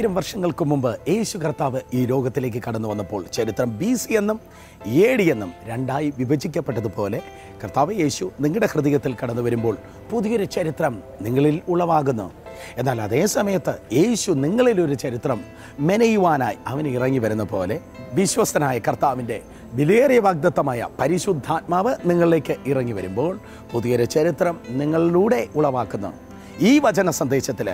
രണ്ടായിരം വർഷങ്ങൾക്ക് മുമ്പ് യേശു കർത്താവ് ഈ ലോകത്തിലേക്ക് കടന്നു വന്നപ്പോൾ ചരിത്രം ബി സി എന്നും എ ഡി എന്നും രണ്ടായി വിഭജിക്കപ്പെട്ടതുപോലെ കർത്താവ് യേശു നിങ്ങളുടെ ഹൃദയത്തിൽ കടന്നു വരുമ്പോൾ പുതിയൊരു ചരിത്രം നിങ്ങളിൽ ഉളവാകുന്നു. എന്നാൽ അതേ സമയത്ത് യേശു നിങ്ങളിലൊരു ചരിത്രം മെനയുവാനായി അവൻ ഇറങ്ങി വരുന്ന പോലെ വിശ്വസ്തനായ കർത്താവിന്റെ വിലയേറിയ വാഗ്ദത്തമായ പരിശുദ്ധാത്മാവ് നിങ്ങളിലേക്ക് ഇറങ്ങി വരുമ്പോൾ പുതിയൊരു ചരിത്രം നിങ്ങളിലൂടെ ഉളവാക്കുന്നു. ഈ വചന സന്ദേശത്തിൽ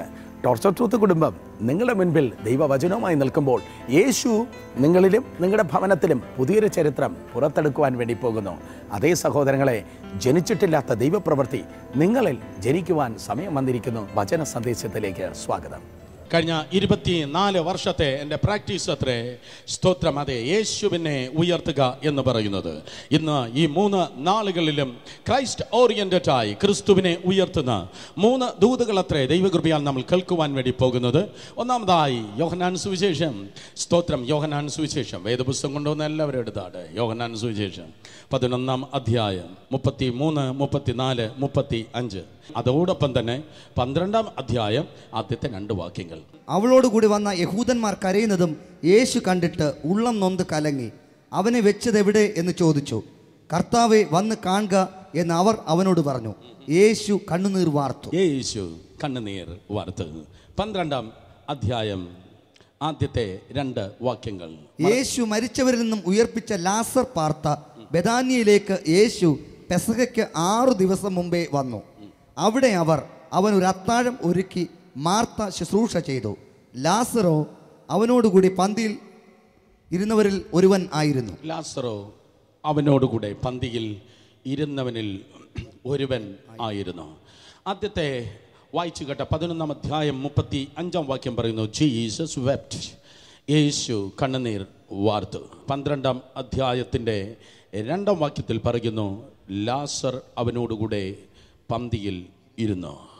ടോർച്ചർ ട്രൂത്ത് കുടുംബം നിങ്ങളുടെ മുൻപിൽ ദൈവവചനവുമായി നിൽക്കുമ്പോൾ യേശു നിങ്ങളിലും നിങ്ങളുടെ ഭവനത്തിലും പുതിയൊരു ചരിത്രം പുറത്തെടുക്കുവാൻ വേണ്ടി പോകുന്നു. അതേ സഹോദരങ്ങളെ ജനിച്ചിട്ടില്ലാത്ത ദൈവപ്രവൃത്തി നിങ്ങളിൽ ജനിക്കുവാൻ സമയം വന്നിരിക്കുന്നു. വചന സന്ദേശത്തിലേക്ക് സ്വാഗതം. കഴിഞ്ഞ ഇരുപത്തിനാല് വർഷത്തെ എന്റെ പ്രാക്ടീസ് അത്രേ. സ്തോത്രം അതെ. യേശുവിനെ ഉയർത്തുക എന്ന് പറയുന്നത്. ഇന്ന് ഈ മൂന്ന് നാളുകളിലും ക്രൈസ്റ്റ് ഓറിയന്റഡ് ആയി ക്രിസ്തുവിനെ ഉയർത്തുന്ന മൂന്ന് ദൂതുകൾ അത്രേ ദൈവകൃപയാൽ നമ്മൾ കേൾക്കുവാൻ വേണ്ടി പോകുന്നത്. ഒന്നാമതായി യോഹനാൻ സുവിശേഷം. സ്തോത്രം യോഹനാൻ സുവിശേഷം. വേദപുസ്തകം കൊണ്ടുവന്ന എല്ലാവരും എടുത്താണ് യോഹനാൻ സുവിശേഷം. പതിനൊന്നാം അധ്യായം മുപ്പത്തി മൂന്ന് മുപ്പത്തിനാല് മുപ്പത്തി അഞ്ച് അതോടൊപ്പം തന്നെ പന്ത്രണ്ടാം അധ്യായം ആദ്യത്തെ രണ്ട് വാക്യങ്ങൾ. അവളോടുകൂടി വന്ന യഹൂദന്മാർ കരയുന്നതും യേശു കണ്ടിട്ട് ഉള്ളം നൊന്ത് കലങ്ങി. അവനെ വെച്ചതെവിടെ എന്ന് ചോദിച്ചു. കർത്താവെ വന്ന് കാണുക എന്ന് അവർ അവനോട് പറഞ്ഞു. യേശു കണ്ണുനീർ വാർത്തു. യേശു കണ്ണുനീർ വാർത്തു. പന്ത്രണ്ടാം അധ്യായം ആദ്യത്തെ രണ്ട് വാക്യങ്ങൾ. യേശു മരിച്ചവരിൽ നിന്നും ഉയർപ്പിച്ച ലാസർ പാർത്ത ബദാനിയയിലേക്ക് യേശു പെസഹയ്ക്ക് ആറു ദിവസം മുമ്പേ വന്നു. അവിടെ അവർ അവൻ ഒരു അത്താഴം ഒരുക്കി മാർത്ത ശുശ്രൂഷ ചെയ്തു. ലാസറോ അവനോടുകൂടി പന്തിയിൽ ഇരുന്നവരിൽ ഒരുവൻ ആയിരുന്നു. ലാസറോ അവനോടുകൂടെ പന്തിയിൽ ഇരുന്നവനിൽ ഒരുവൻ ആയിരുന്നു. ആദ്യത്തെ വായിച്ചു കേട്ട പതിനൊന്നാം അധ്യായം മുപ്പത്തി അഞ്ചാം വാക്യം പറയുന്നു ജീസസ് വെപ്റ്റ് യേശു കണ്ണുനീർ വാർത്തു. പന്ത്രണ്ടാം അധ്യായത്തിന്റെ രണ്ടാം വാക്യത്തിൽ പറയുന്നു ലാസർ അവനോടുകൂടെ പന്തിയിൽ ഇരുന്നു.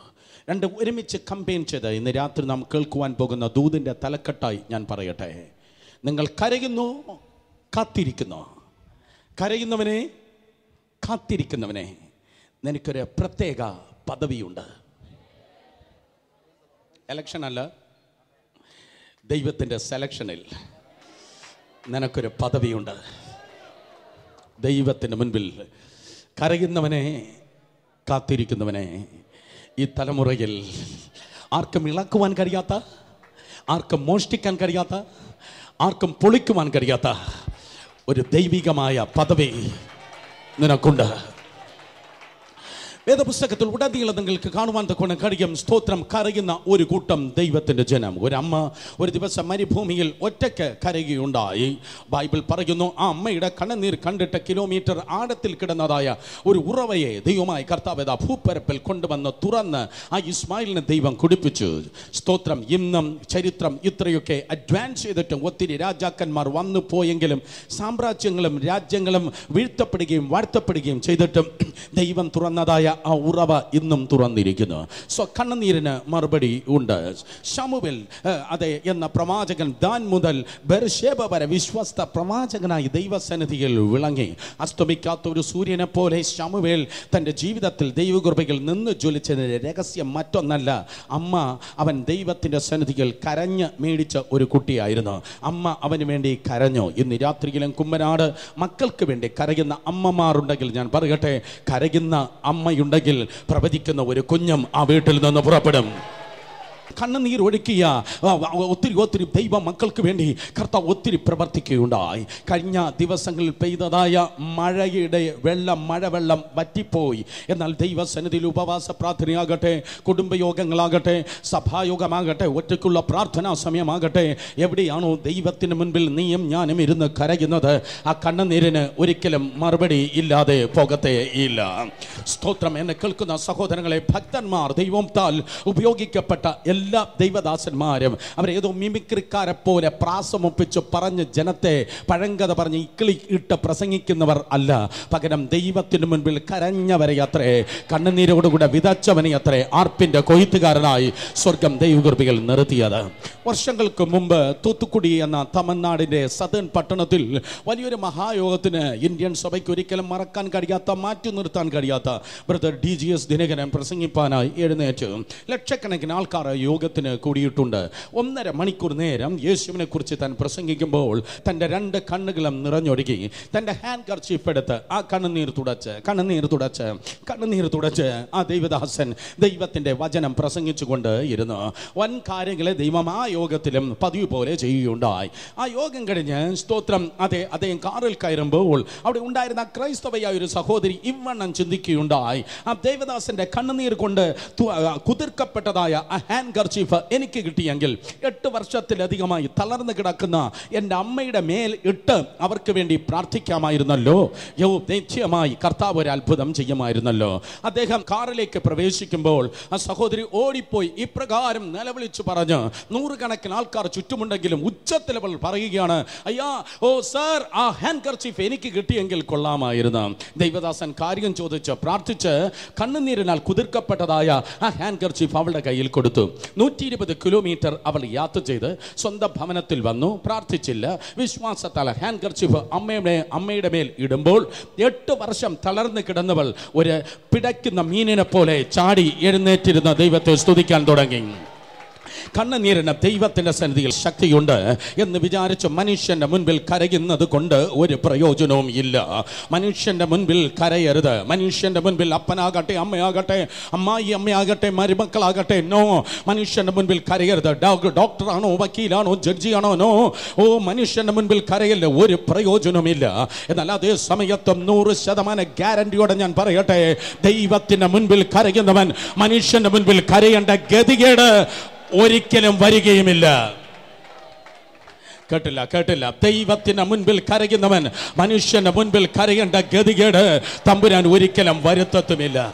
രണ്ട് ഒരുമിച്ച് കമ്പയിൻ ചെയ്ത് ഇന്ന് രാത്രി നാം കേൾക്കുവാൻ പോകുന്ന ദൂതിന്റെ തലക്കെട്ടായി ഞാൻ പറയട്ടെ. നിങ്ങൾ കരയുന്നു കാത്തിരിക്കുന്നു. കരയുന്നവനെ കാത്തിരിക്കുന്നവനെ. നിനക്കൊരു പ്രത്യേക പദവിയുണ്ട്. എലക്ഷൻ അല്ല ദൈവത്തിന്റെ സെലക്ഷനിൽ നിനക്കൊരു പദവിയുണ്ട്. ദൈവത്തിന് മുൻപിൽ കരയുന്നവനെ കാത്തിരിക്കുന്നവനെ ഈ തലമുറയിൽ ആർക്കും ഇളക്കുവാൻ കഴിയാത്ത ആർക്കും മോഷ്ടിക്കാൻ കഴിയാത്ത ആർക്കും പൊളിക്കുവാൻ കഴിയാത്ത ഒരു ദൈവികമായ പദവി നിനക്കുണ്ട്. വേദപുസ്തകത്തിൽ ഉടനീളം നിങ്ങൾക്ക് കാണുവാൻ തക്കോണം കഴിയും സ്തോത്രം കരയുന്ന ഒരു കൂട്ടം ദൈവത്തിന്റെ ജനം. ഒരമ്മ ഒരു ദിവസം മരുഭൂമിയിൽ ഒറ്റയ്ക്ക് കരയുകയുണ്ടായി. ബൈബിൾ പറയുന്നു ആ അമ്മയുടെ കണ്ണുനീർ കണ്ടിട്ട് കിലോമീറ്റർ ആഴത്തിൽ കിടന്നതായ ഒരു ഉറവയെ ദൈവമായി കർത്താവേദ ഭൂപ്പരപ്പിൽ കൊണ്ടുവന്ന് തുറന്ന് ആ ഇസ്മായിലിനെ ദൈവം കുടിപ്പിച്ചു. സ്തോത്രം ഇന്നും ചരിത്രം ഇത്രയൊക്കെ അഡ്വാൻസ് ചെയ്തിട്ടും ഒത്തിരി രാജാക്കന്മാർ വന്നു പോയെങ്കിലും സാമ്രാജ്യങ്ങളും രാജ്യങ്ങളും വീഴ്ത്തപ്പെടുകയും വാഴ്ത്തപ്പെടുകയും ചെയ്തിട്ടും ദൈവം തുറന്നതായ ആ ഉറവ ഇന്നും തുറന്നിരിക്കുന്നു. സോ കണ്ണുനീരിന് മറുപടി ഉണ്ട്. ഷമുവിൽ അതെ എന്ന പ്രവാചകൻ ദാൻ മുതൽ ബെർഷേബ വരെ വിശ്വസ്ത പ്രവാചകനായി ദൈവസന്നിധിയിൽ വിളങ്ങി. അസ്തമിക്കാത്ത ഒരു സൂര്യനെ പോലെ ഷമുവേൽ തന്റെ ജീവിതത്തിൽ ദൈവകൃപയിൽ നിന്ന് ജ്വലിച്ചതിന്റെ രഹസ്യം മറ്റൊന്നല്ല. അമ്മ അവൻ ദൈവത്തിന്റെ സന്നിധിയിൽ കരഞ്ഞ് മേടിച്ച ഒരു കുട്ടിയായിരുന്നു. അമ്മ അവന് വേണ്ടി കരഞ്ഞു. ഇന്ന് രാത്രിയിലും കുമ്മനാട് മക്കൾക്ക് വേണ്ടി കരയുന്ന അമ്മമാരുണ്ടെങ്കിൽ ഞാൻ പറയട്ടെ കരയുന്ന അമ്മയുണ്ടെങ്കിൽ പ്രവചിക്കുന്ന ഒരു കുഞ്ഞും ആ വീട്ടിൽ നിന്ന് പുറപ്പെടും. ആ, ഒത്തിരി ഒത്തിരി ദൈവ മക്കൾക്ക് വേണ്ടി കർത്താവ് ഒത്തിരി പ്രവർത്തിക്കുകയുണ്ടായി. കഴിഞ്ഞ ദിവസങ്ങളിൽ പെയ്തതായ മഴയുടെ വെള്ളം മഴവെള്ളം വറ്റിപ്പോയി. എന്നാൽ ദൈവസന്നിധിയിൽ ഉപവാസ പ്രാർത്ഥനയാകട്ടെ കുടുംബയോഗങ്ങളാകട്ടെ സഭായോഗമാകട്ടെ ഒറ്റയ്ക്കുള്ള പ്രാർത്ഥനാ സമയമാകട്ടെ എവിടെയാണോ ദൈവത്തിന് മുൻപിൽ നീയും ഞാനും ഇരുന്ന് കരയുന്നത് ആ കണ്ണുനീരിന് ഒരിക്കലും മറുപടി ഇല്ലാതെ പോകത്തെ ഇല്ല. സ്തോത്രം എന്നെ കേൾക്കുന്ന സഹോദരങ്ങളെ ഭക്തന്മാർ ദൈവം താൽ ഉപയോഗിക്കപ്പെട്ട എല്ലാ ദൈവദാസന്മാരും അവരേതോ മിമിക്രിക്കാരെ പോലെ പ്രാസമൊപ്പിച്ച് പറഞ്ഞ് ജനത്തെ പഴങ്കഥ പറഞ്ഞ് ഇക്കിളി ഇട്ട് പ്രസംഗിക്കുന്നവർ അല്ല. പകരം ദൈവത്തിന് മുൻപിൽ കരഞ്ഞവരെ അത്രേ കണ്ണുനീരോടുകൂടെ വിതച്ചവനെ അത്രേ ആർപ്പിന്റെ കൊയ്ത്തുകാരനായി സ്വർഗം ദൈവകൃപികൾ നിർത്തിയത്. വർഷങ്ങൾക്ക് മുമ്പ് തൂത്തുക്കുടി എന്ന തമിഴ്നാടിന്റെ സദേൺ പട്ടണത്തിൽ വലിയൊരു മഹായോഗത്തിന് ഇന്ത്യൻ സഭയ്ക്ക് ഒരിക്കലും മറക്കാൻ കഴിയാത്ത മാറ്റി നിർത്താൻ കഴിയാത്ത brother D G S Dhinakaran പ്രസംഗിപ്പാനായി എഴുന്നേറ്റ്. ലക്ഷക്കണക്കിന് ആൾക്കാർ യോഗത്തിന് കൂടിയിട്ടുണ്ട്. ഒന്നര മണിക്കൂർ നേരം യേശുവിനെ കുറിച്ച് താൻ പ്രസംഗിക്കുമ്പോൾ തന്റെ രണ്ട് കണ്ണുകളും നിറഞ്ഞൊഴുകി തന്റെ ഹാൻഡ് കർച്ചീഫ് എടുത്ത് ആ കണ്ണുനീർ തുടച്ച് കണ്ണുനീർ തുടച്ച് കണ്ണുനീർ തുടച്ച് ആ ദൈവദാസൻ ദൈവത്തിന്റെ വചനം പ്രസംഗിച്ചുകൊണ്ട് ഇരുന്നു. വൻ കാര്യങ്ങളെ ദൈവം ആ യോഗത്തിലും പതിവ് പോലെ ചെയ്യുകയുണ്ടായി. ആ യോഗം കഴിഞ്ഞ് സ്തോത്രം അതെ അദ്ദേഹം കാറിൽ കയറുമ്പോൾ അവിടെ ഉണ്ടായിരുന്ന ക്രൈസ്തവയായ ഒരു സഹോദരി ഇവണ്ണം ചിന്തിക്കുകയുണ്ടായി. ആ ദേവദാസന്റെ കണ്ണുനീർ കൊണ്ട് കുതിർക്കപ്പെട്ടതായ ആ ഹാൻഡ് കർച്ചീഫ് എനിക്ക് കിട്ടിയെങ്കിൽ എട്ട് വർഷത്തിലധികമായി തളർന്നു കിടക്കുന്ന എന്റെ അമ്മയുടെ മേൽ ഇട്ട് അവർക്ക് വേണ്ടി പ്രാർത്ഥിക്കാമായിരുന്നല്ലോ. യോ നിശ്ചയമായി കർത്താവ് ഒരു അത്ഭുതം ചെയ്യുമായിരുന്നല്ലോ. അദ്ദേഹം കാറിലേക്ക് പ്രവേശിക്കുമ്പോൾ ആ സഹോദരി ഓടിപ്പോയി. ഇപ്രകാരം നിലവിളിച്ചു പറഞ്ഞ് നൂറുകണക്കിന് ആൾക്കാർ ചുറ്റുമുണ്ടെങ്കിലും ഉച്ചത്തിൽ അവൾ പറയുകയാണ് അയ്യാ ഓ സർ ആ ഹാൻഡ് കർച്ചീഫ് എനിക്ക് കിട്ടിയെങ്കിൽ കൊള്ളാമായിരുന്നു. ദൈവദാസൻ കാര്യം ചോദിച്ച് പ്രാർത്ഥിച്ച് കണ്ണുനീരിനാൽ കുതിർക്കപ്പെട്ടതായ ആ ഹാൻഡ് കർച്ചീഫ് അവളുടെ കയ്യിൽ കൊടുത്തു. നൂറ്റി ഇരുപത് കിലോമീറ്റർ അവൾ യാത്ര ചെയ്ത് സ്വന്തം ഭവനത്തിൽ വന്നു. പ്രാർത്ഥിച്ചില്ല. വിശ്വാസത്താൽ ഹാൻഡ് കർച്ചീഫ് അമ്മയുടെ അമ്മയുടെ മേൽ ഇടുമ്പോൾ എട്ട് വർഷം തളർന്നു കിടന്നവൾ ഒരു പിടയ്ക്കുന്ന മീനിനെ പോലെ ചാടി എഴുന്നേറ്റിരുന്ന ദൈവത്തെ സ്തുതിക്കാൻ തുടങ്ങി. കണ്ണുനീരിന് ദൈവത്തിന്റെ സന്നിധിയിൽ ശക്തിയുണ്ട് എന്ന് വിചാരിച്ച് മനുഷ്യന്റെ മുൻപിൽ കരയുന്നത് കൊണ്ട് ഒരു പ്രയോജനവും ഇല്ല. മനുഷ്യന്റെ മുൻപിൽ കരയരുത്. മനുഷ്യന്റെ മുൻപിൽ അപ്പനാകട്ടെ അമ്മയാകട്ടെ അമ്മായി അമ്മയാകട്ടെ മരുമക്കളാകട്ടെ നോ. മനുഷ്യന്റെ മുൻപിൽ കരയരുത്. ഡോക്ടറാണോ വക്കീലാണോ ജഡ്ജിയാണോ നോ. ഓ മനുഷ്യന്റെ മുൻപിൽ കരയല്ല ഒരു പ്രയോജനവുമില്ല. എന്നാൽ അതേ സമയത്തും നൂറ് ശതമാനം ഗ്യാരണ്ടിയോടെ ഞാൻ പറയട്ടെ ദൈവത്തിന്റെ മുൻപിൽ കരയുന്നവൻ മനുഷ്യന്റെ മുൻപിൽ കരയേണ്ട ഗതികേട് ഒരിക്കലും വരികയുമില്ല. കേട്ടില്ല കേട്ടില്ല. ദൈവത്തിന് മുൻപിൽ കരയുന്നവൻ മനുഷ്യന്റെ മുൻപിൽ കരയേണ്ട ഗതികേട് തമ്പുരാൻ ഒരിക്കലും വരുത്തത്തുമില്ല.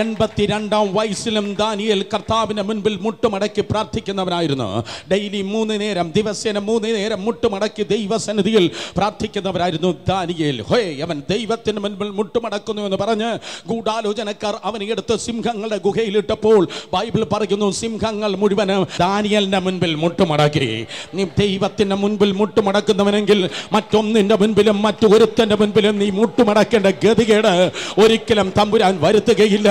എൺപത്തിരണ്ടാം വയസ്സിലും ദാനിയേൽ കർത്താവിന്റെ മുൻപിൽ മുട്ടുമടക്കി പ്രാർത്ഥിക്കുന്നവനായിരുന്നു. ഡെയിലി മൂന്ന് നേരം ദിവസേന മൂന്ന് നേരം മുട്ടുമടക്കി ദൈവസന്നിധിയിൽ പ്രാർത്ഥിക്കുന്നവരായിരുന്നു ദാനിയേൽ. ഹോയ് അവൻ ദൈവത്തിന് മുൻപിൽ മുട്ടുമടക്കുന്നു എന്ന് പറഞ്ഞ് ഗൂഢാലോചനക്കാർ അവനെ എടുത്ത് സിംഹങ്ങളുടെ ഗുഹയിലിട്ടപ്പോൾ ബൈബിൾ പറയുന്നു സിംഹങ്ങൾ മുഴുവൻ ദാനിയലിന്റെ മുൻപിൽ മുട്ടുമടക്കി. നീ ദൈവത്തിന്റെ മുൻപിൽ മുട്ടുമടക്കുന്നവനെങ്കിൽ മറ്റൊന്നിന്റെ മുൻപിലും മറ്റൊരുത്തന്റെ മുൻപിലും നീ മുട്ടുമടക്കേണ്ട ഗതികേട് ഒരിക്കലും തമ്പുരാൻ വരുത്തുകയില്ല.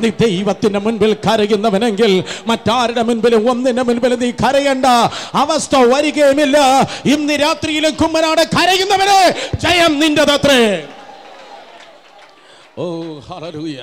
നീ ദൈവത്തിന്റെ മുൻപിൽ കരയുന്നവനെങ്കിൽ മറ്റാരുടെ മുൻപിലും ഒന്നിന്റെ മുൻപിൽ നീ കരയേണ്ട. അവസ്ഥ വരികയുമില്ല. ഇന്ന് രാത്രിയിലും കുമ്മനാട് കരയുന്നവനെ ജയം നിന്റെതത്രേ. ഓ ഹല്ലേലൂയ.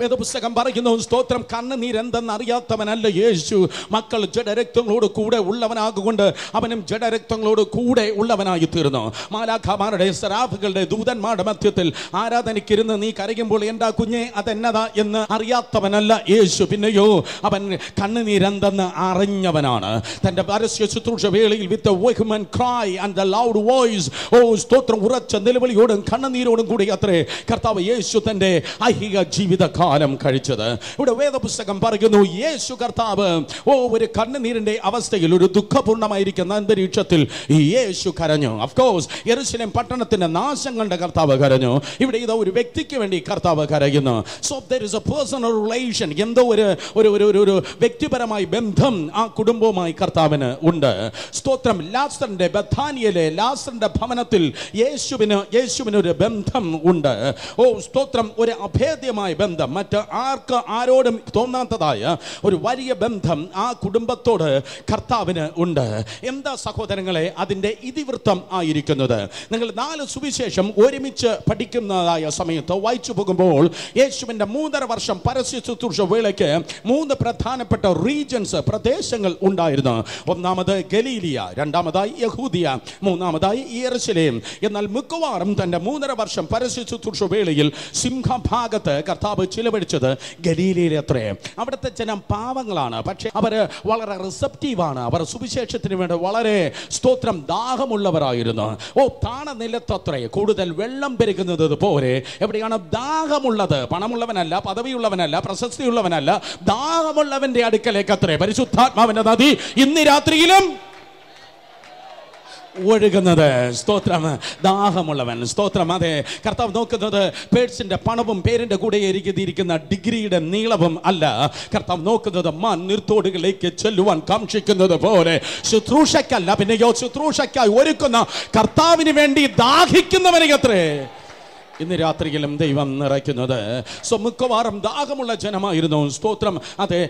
വേദപുസ്തകം പറയുന്നു സ്തോത്രം കണ്ണുനീരെന്തെന്ന് അറിയാത്തവനല്ല യേശു. മക്കൾ ജഡരക്തങ്ങളോട് കൂടെ ഉള്ളവനാകൊണ്ട് അവനും ജഡരക്തങ്ങളോട് കൂടെ ഉള്ളവനായി തീർന്നു മാലാഖമാരുടെ സരാഫുകളുടെ ദൂതന്മാരുടെ മധ്യത്തിൽ ആരാധനയ്ക്കിരുന്ന് നീ കരയുമ്പോൾ എന്താ കുഞ്ഞെ അതെന്നതാ എന്ന് അറിയാത്തവനല്ല യേശു. പിന്നെയോ അവൻ കണ്ണുനീരെന്തെന്ന് അറിഞ്ഞവനാണ്. തന്റെ പരസ്യ ശുശ്രൂഷ വേളയിൽ with vehement cry and the loud voice ഓ സ്തോത്രം ഉറച്ച നിലവിളിയോടും കണ്ണുനീരോടും കൂടി അത്രേ കർത്താവ് യേശു തന്റെ ഐഹിക ജീവിതകാലം കഴിച്ചത്. ഇവിടെ വേദപുസ്തകം പറയുന്നു യേശു കർത്താവ് ഓ ഒരു കണ്ണുനീരിന്റെ അവസ്ഥയിൽ ഒരു ദുഃഖപൂർണമായിരിക്കുന്ന അന്തരീക്ഷത്തിൽ യേശു കരഞ്ഞു. അഫ്കോഴ്സ് യെരുശലേം പട്ടണത്തിന്റെ നാശം കണ്ട കർത്താവ് കരഞ്ഞു. ഇവിടെ ഇതാ ഒരു വ്യക്തിക്ക് വേണ്ടി കർത്താവ് കരയുന്നു. So there is a personal relation എന്തോ ഒരു ഒരു ഒരു ഒരു- വ്യക്തിപരമായ ബന്ധം ആ കുടുംബവുമായി കർത്താവിന് ഉണ്ട്. സ്തോത്രം. ലാസറിന്റെ ബഥാനിയയിലെ ലാസറിന്റെ ഭവനത്തിൽ യേശുവിന് യേശുവിന് ഒരു ബന്ധം ഉണ്ട്. ഓ സ്തോത്രം. ഒരു അഭേദ്യമായ ബന്ധം. മറ്റ് ആർക്ക് ആരോടും തോന്നാത്തതായ ഒരു വലിയ ബന്ധം ആ കുടുംബത്തോട് കർത്താവിന് ഉണ്ട്. എന്താ സഹോദരങ്ങളെ അതിന്റെ ഇതിവൃത്തം ആയിരിക്കുന്നത്? നിങ്ങൾ നാല് സുവിശേഷം ഒരുമിച്ച് പഠിക്കുന്നതായ സമയത്ത് വായിച്ചു പോകുമ്പോൾ യേശുവിന്റെ മൂന്നര വർഷം പരസ്യ ശുശ്രൂഷ വേളയ്ക്ക് മൂന്ന് പ്രധാനപ്പെട്ട റീജൻസ് പ്രദേശങ്ങൾ ഉണ്ടായിരുന്നു. ഒന്നാമത് ഗലീലിയ രണ്ടാമതായി യഹൂദിയ മൂന്നാമതായി ഇയർശലേം എന്നാൽ മിക്കവാറും തന്റെ മൂന്നര വർഷം പരസ്യ ശുശ്രൂഷ വേളയിൽ സിംഹഭാഗത്ത് കർത്താവ് ചിലവഴിച്ചത് ഗലീലയിലെ അത്രേ. അവിടുത്തെ ജനം പാവങ്ങളാണ്. പക്ഷേ അവർ വളരെ റിസപ്റ്റീവാണ് അവർ സുവിശേഷത്തിന് വേണ്ടി വളരെ സ്തോത്രം ദാഹമുള്ളവരായിരുന്നു. ഓ താണ നിലത്തത്രേ കൂടുതൽ വെള്ളം പെരുകുന്നത് പോലെ എവിടെയാണ് ദാഹമുള്ളത്? പണമുള്ളവനല്ല പദവിയുള്ളവനല്ല പ്രശസ്തിയുള്ളവനല്ല. ദാഹമുള്ളവന്റെ അടുക്കലേക്ക് അത്രേ. പരിശുദ്ധാത്മാവിന്റെ നദി ഇന്ന് രാത്രിയിലും ഒഴുകുന്നത്. സ്തോത്രം. ദാഹമുള്ളവൻ. സ്തോത്രം. അതെ കർത്താവ് നോക്കുന്നത് പേഴ്സിന്റെ പണവും പേരിന്റെ കൂടെ എരികിയിരിക്കുന്ന ഡിഗ്രിയുടെ നീളവും അല്ല. കർത്താവ് നോക്കുന്നത് മാൻ നിർത്തോടുകളിലേക്ക് ചെല്ലുവാൻ കാക്ഷിക്കുന്നത് പോലെ. ശുശ്രൂഷയ്ക്കല്ല പിന്നെയോ ശുശ്രൂഷയ്ക്കായി ഒരുക്കുന്ന കർത്താവിന് വേണ്ടി ദാഹിക്കുന്നവനെ അത്രേ. ഇന്ന് രാത്രിയിലും ദൈവം നിറയ്ക്കുന്നത്. സോ മിക്കവാറും ദാഹമുള്ള ജനമായിരുന്നു. സ്തോത്രം. അതെ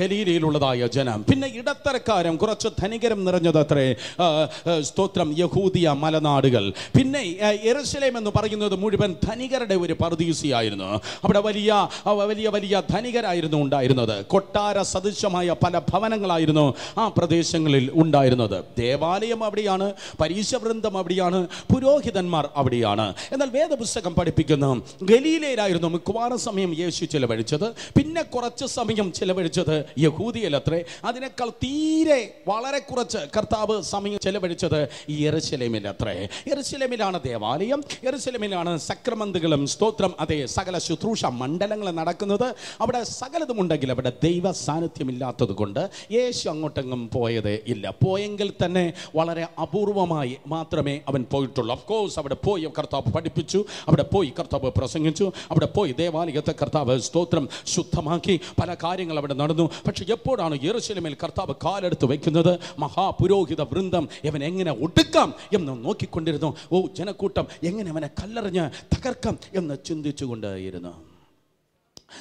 ഗലീലയിലുള്ളതായ ജനം. പിന്നെ ഇടത്തരക്കാരും കുറച്ച് ധനികരും നിറഞ്ഞത് അത്രേ ആ, ആ, സ്തോത്രം. യഹൂദിയ മലനാടുകൾ. പിന്നെ എറുസലേം എന്ന് പറയുന്നത് മുഴുവൻ ധനികരുടെ ഒരു പർദീസിയായിരുന്നു. അവിടെ വലിയ വലിയ വലിയ ധനികരായിരുന്നു ഉണ്ടായിരുന്നത്. കൊട്ടാര സദൃശമായ പല ഭവനങ്ങളായിരുന്നു ആ പ്രദേശങ്ങളിൽ ഉണ്ടായിരുന്നത്. ദേവാലയം അവിടെയാണ് പരീശവൃന്ദം അവിടെയാണ് പുരോഹിതന്മാർ അവിടെയാണ്. എന്നാൽ വേദപുസ്തകം പഠിപ്പിക്കുന്ന. ഗലീലയിലായിരുന്നു മിക്കവാറും സമയം യേശു ചിലവഴിച്ചത്. പിന്നെ കുറച്ച് സമയം ചിലവഴിച്ചത് യഹൂദിയിലത്രേ. അതിനേക്കാൾ തീരെ വളരെ കുറച്ച് കർത്താവ് സമയം ചിലവഴിച്ചത് ഈ എറുശലേമിലത്രേ എറുശലേമിലാണ് ദേവാലയം. എറുശലേമിലാണ് സക്രമന്തുകളും സ്തോത്രം അതെ സകല ശുശ്രൂഷ മണ്ഡലങ്ങൾ നടക്കുന്നത്. അവിടെ സകലതുമുണ്ടെങ്കിൽ അവിടെ ദൈവ സാന്നിധ്യമില്ലാത്തത് കൊണ്ട് യേശു അങ്ങോട്ടെങ്ങും പോയത് ഇല്ല. പോയെങ്കിൽ തന്നെ വളരെ അപൂർവമായി മാത്രമേ അവൻ പോയിട്ടുള്ളൂ. ഓഫ് കോഴ്സ് അവിടെ പോയി കർത്താവ് പഠിപ്പിച്ചു. അവിടെ പോയി കർത്താവ് പ്രസംഗിച്ചു. അവിടെ പോയി ദേവാലയത്തെ കർത്താവ് സ്തോത്രം ശുദ്ധമാക്കി. പല കാര്യങ്ങൾ അവിടെ നടന്നു. പക്ഷെ എപ്പോഴാണ് യെറുശലേമിൽ കർത്താവ് കാലെടുത്ത് വെക്കുന്നത് മഹാപുരോഹിത വൃന്ദം ഇവൻ എങ്ങനെ ഒടുക്കാം എന്ന് നോക്കിക്കൊണ്ടിരുന്നു. ഓ ജനക്കൂട്ടം എങ്ങനെ അവനെ കല്ലെറിഞ്ഞ് തകർക്കാം എന്ന് ചിന്തിച്ചുകൊണ്ടേയിരുന്നു.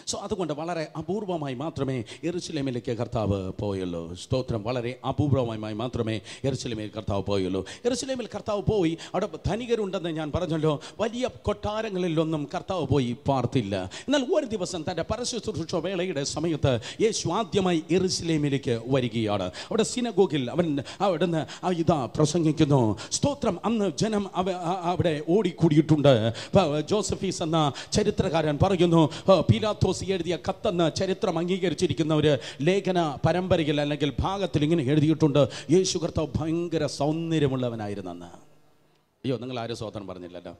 സോ അതുകൊണ്ട് വളരെ അപൂർവമായി മാത്രമേ എറുസലേമിലേക്ക് കർത്താവ് പോയുള്ളൂ. സ്തോത്രം. വളരെ അപൂർവമായി മാത്രമേ എറുസലേമിൽ കർത്താവ് പോയുള്ളൂ. എറുസലേമിൽ കർത്താവ് പോയി അവിടെ ധനികരുണ്ടെന്ന് ഞാൻ പറഞ്ഞല്ലോ. വലിയ കൊട്ടാരങ്ങളിലൊന്നും കർത്താവ് പോയി പാർത്തില്ല. എന്നാൽ ഒരു ദിവസം തന്റെ പരശുശ്രൂഷ വേളയുടെ സമയത്ത് യേശു ആദ്യമായി എറുസലേമിലേക്ക് വരികയാണ്. അവിടെ സിനഗോഗിൽ അവൻ അവിടുന്ന് ഇതാ പ്രസംഗിക്കുന്നു. സ്തോത്രം. അന്ന് ജനം അവ- അവിടെ ഓടിക്കൂടിയിട്ടുണ്ട്. ജോസഫീസ് എന്ന ചരിത്രകാരൻ പറയുന്നു ആ, പീലാത്തോസ് എഴുതിയ കത്തെന്ന് ചരിത്രം അംഗീകരിച്ചിരിക്കുന്ന ഒരു ലേഖന പരമ്പരയിൽ അല്ലെങ്കിൽ ഭാഗത്തിൽ ഇങ്ങനെ എഴുതിയിട്ടുണ്ട് യേശു കർത്താവ് ഭയങ്കര സൗന്ദര്യമുള്ളവനായിരുന്നെന്ന്. അയ്യോ നിങ്ങൾ ആരും സ്വതന്ത്രം പറഞ്ഞില്ലല്ലോ.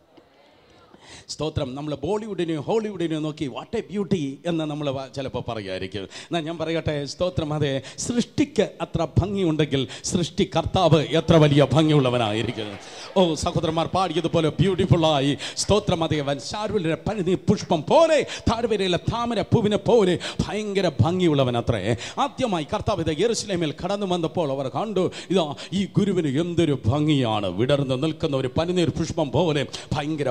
സ്തോത്രം. നമ്മൾ ബോളിവുഡിനെയോ ഹോളിവുഡിനെയോ നോക്കി വാട്ട് എ ബ്യൂട്ടി എന്ന് നമ്മൾ ചിലപ്പോൾ പറയുമായിരിക്കും. എന്നാൽ ഞാൻ പറയട്ടെ സ്തോത്രം അതെ സൃഷ്ടിക്ക് അത്ര ഭംഗിയുണ്ടെങ്കിൽ സൃഷ്ടി കർത്താവ് എത്ര വലിയ ഭംഗിയുള്ളവനായിരിക്കും. ഓ സഹോദരന്മാർ പാടിയതുപോലെ ബ്യൂട്ടിഫുള്ളായി സ്തോത്രം അതേ വൻ ശാരുവിലെ പരിധി പുഷ്പം പോലെ താഴ്വരയിലെ താമര പൂവിനെ പോലെ ഭയങ്കര ഭംഗിയുള്ളവൻ അത്രേ ആദ്യമായി കർത്താവ് ഇത് യെറുസലേമിൽ കടന്നു വന്നപ്പോൾ അവർ കണ്ടു ഇതാ ഈ ഗുരുവിന് എന്തൊരു ഭംഗിയാണ്. വിടർന്ന് നിൽക്കുന്ന ഒരു പനിനീർ പുഷ്പം പോലെ ഭയങ്കര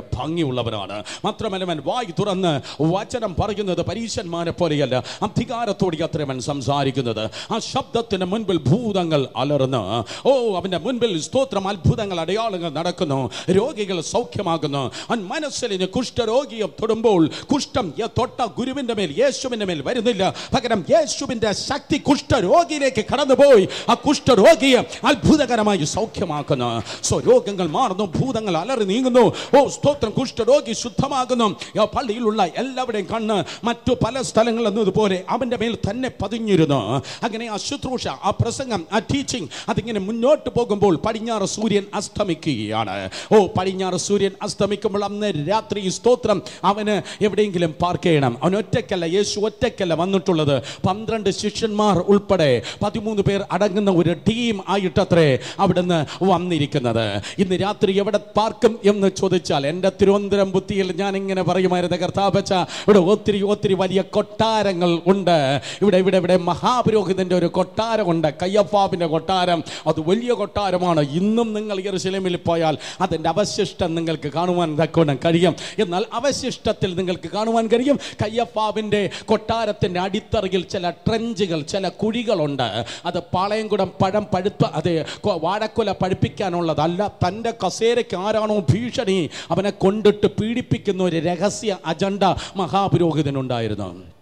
ഭംഗിയുള്ളവനാണ് മാത്രമല്ല അവൻ വായി തുറന്ന് വചനം പറയുന്നത് പരീശന്മാരെ പോലെയല്ല അധികാരത്തോടെ അത്രവൻ സംസാരിക്കുന്നത്. ആ ശബ്ദത്തിന് മുൻപിൽ ഭൂതങ്ങൾ അലർന്ന് ഓ അവന്റെ മുൻപിൽ സ്തോത്രം അത്ഭുതങ്ങൾ അടയാളങ്ങൾ നടക്കുന്നു. രോഗികൾ സൗഖ്യമാകുന്നു. അവൻ മനസ്സിലിന് കുഷ്ഠരോഗിയെ തൊടുമ്പോൾ കുഷ്ഠം തൊട്ട ഗുരുവിന്റെ മേൽ യേശുവിന്റെ മേൽ വരുന്നില്ല. പകരം യേശുവിന്റെ ശക്തി കുഷ്ഠരോഗിയിലേക്ക് കടന്നുപോയി. ആ കുഷ്ഠരോഗിയെ അത്ഭുതകരമായി സൗഖ്യമാക്കുന്നു. സോ രോഗങ്ങൾ മാറുന്നു ഭൂതങ്ങൾ അലറി നീങ്ങുന്നു. ഓ സ്തോത്രം കുഷ്ഠരോഗി ശുദ്ധമാകുന്നു. ആ പള്ളിയിലുള്ള എല്ലാവരുടെയും കണ്ണ് മറ്റു പല സ്ഥലങ്ങളിൽ നിന്നതുപോലെ അവന്റെ മേൽ തന്നെ പതിഞ്ഞിരുന്നു. അങ്ങനെ ആ ശുശ്രൂഷ ആ പ്രസംഗം ആ ടീച്ചിങ് അതിങ്ങനെ മുന്നോട്ട് പോകുമ്പോൾ പടിഞ്ഞാറ് സൂര്യൻ അസ്തമിക്കുകയാണ്. ഓ പടിഞ്ഞാറ് സൂര്യൻ അസ്തമിക്കുമ്പോൾ അന്ന് രാത്രി സ്തോത്രം അവന് എവിടെയെങ്കിലും പാർക്ക് ചെയ്യണം അവൻ ഒറ്റയ്ക്കല്ല യേശു ഒറ്റക്കല്ല വന്നിട്ടുള്ളത്. പന്ത്രണ്ട് ശിഷ്യന്മാർ ഉൾപ്പെടെ പതിമൂന്ന് പേർ അടങ്ങുന്ന ഒരു ടീം ആയിട്ടത്രേ അവിടുന്ന് വന്നിരിക്കുന്നത്. ഇന്ന് രാത്രി എവിടെ പാർക്കും എന്ന് ചോദിച്ചാൽ എന്റെ തിരുവനന്തപുരം ബുദ്ധിയിൽ ഞാൻ ഇങ്ങനെ പറയുമായിരുന്നു കർത്താപ്പച്ച ഇവിടെ ഒത്തിരി ഒത്തിരി വലിയ കൊട്ടാരങ്ങൾ ഉണ്ട്. ഇവിടെ ഇവിടെ ഇവിടെ മഹാപുരോഹിതന്റെ ഒരു കൊട്ടാരമുണ്ട് കയ്യപ്പാബിന്റെ കൊട്ടാരം. അത് വലിയ കൊട്ടാരമാണ്. ഇന്നും നിങ്ങൾ യെറുശലേമിൽ പോയാൽ അതിന്റെ അവശിഷ്ടം നിങ്ങൾക്ക് കാണുവാൻ തക്കോണം കഴിയും. എന്നാൽ അവശിഷ്ടത്തിൽ നിങ്ങൾക്ക് കാണുവാൻ കഴിയും കയ്യപ്പാവിന്റെ കൊട്ടാരത്തിന്റെ അടിത്തറയിൽ ചില ട്രെഞ്ചുകൾ ചില കുഴികളുണ്ട്. അത് പാളയംകുടം പഴം പഴുത്ത അതെ വാഴക്കൊല പഴുപ്പിക്കാനുള്ളതല്ല. തന്റെ കസേരയ്ക്ക് ആരാണോ ഭീഷണി അവനെ കൊണ്ടിട്ട് പീഡിപ്പിക്കുന്ന ഒരു രഹസ്യ അജണ്ട മഹാപുരോഹിതനുണ്ടായിരുന്നു.